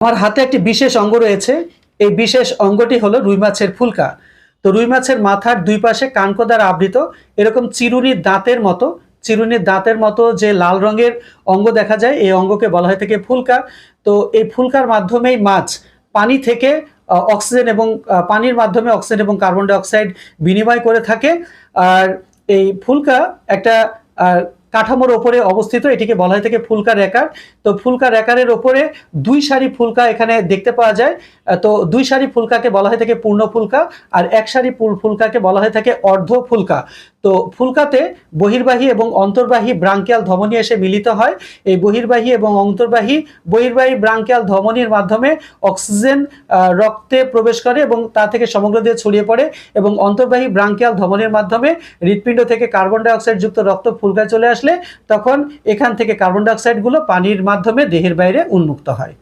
আমার হাতে একটি বিশেষ অঙ্গ রয়েছে। এই বিশেষ অঙ্গটি হলো রুই মাছের ফুলকা। তো রুই মাছের মাথার দুই পাশে কানকো দ্বারা আবৃত। এরকম চিরুনির দাঁতের মতো, চিরুনির দাঁতের মতো যে লাল রঙের অঙ্গ দেখা যায়, এই অঙ্গকে বলা হয় থেকে ফুলকা। তো এই ফুলকার মাধ্যমেই মাছ পানি থেকে অক্সিজেন এবং পানির মাধ্যমে অক্সিজেন এবং কার্বন ডাইঅক্সাইড বিনিময় করে থাকে। আর এই ফুলকা একটা কাঠামোর ওপরে অবস্থিত, এটিকে বলা হয় থেকে ফুলকা রেকার। তো ফুলকা রেকারের ওপরে দুই সারি ফুলকা এখানে দেখতে পাওয়া যায়। তো দুই সারি ফুলকাকে বলা হয় থেকে পূর্ণ ফুলকা, আর এক সারি ফুল ফুলকাকে বলা হয় থাকে অর্ধ ফুলকা। তো ফুলকাতে বহির্বাহী এবং অন্তর্বাহী ব্রাঙ্কিয়াল ধমনী এসে মিলিত হয়। এই বহির্বাহী এবং অন্তর্বাহী বহির্বাহী ব্রাঙ্কিয়াল ধমনীর মাধ্যমে অক্সিজেন রক্তে প্রবেশ করে এবং তা থেকে সমগ্র দিয়ে ছড়িয়ে পড়ে এবং অন্তর্বাহী ব্রাঙ্কিয়াল ধমনীর মাধ্যমে হৃৎপিণ্ড থেকে কার্বন ডাইঅক্সাইড যুক্ত রক্ত ফুলকায় চলে আসলে তখন এখান থেকে কার্বন ডাইঅক্সাইডগুলো পানির মাধ্যমে দেহের বাইরে উন্মুক্ত হয়।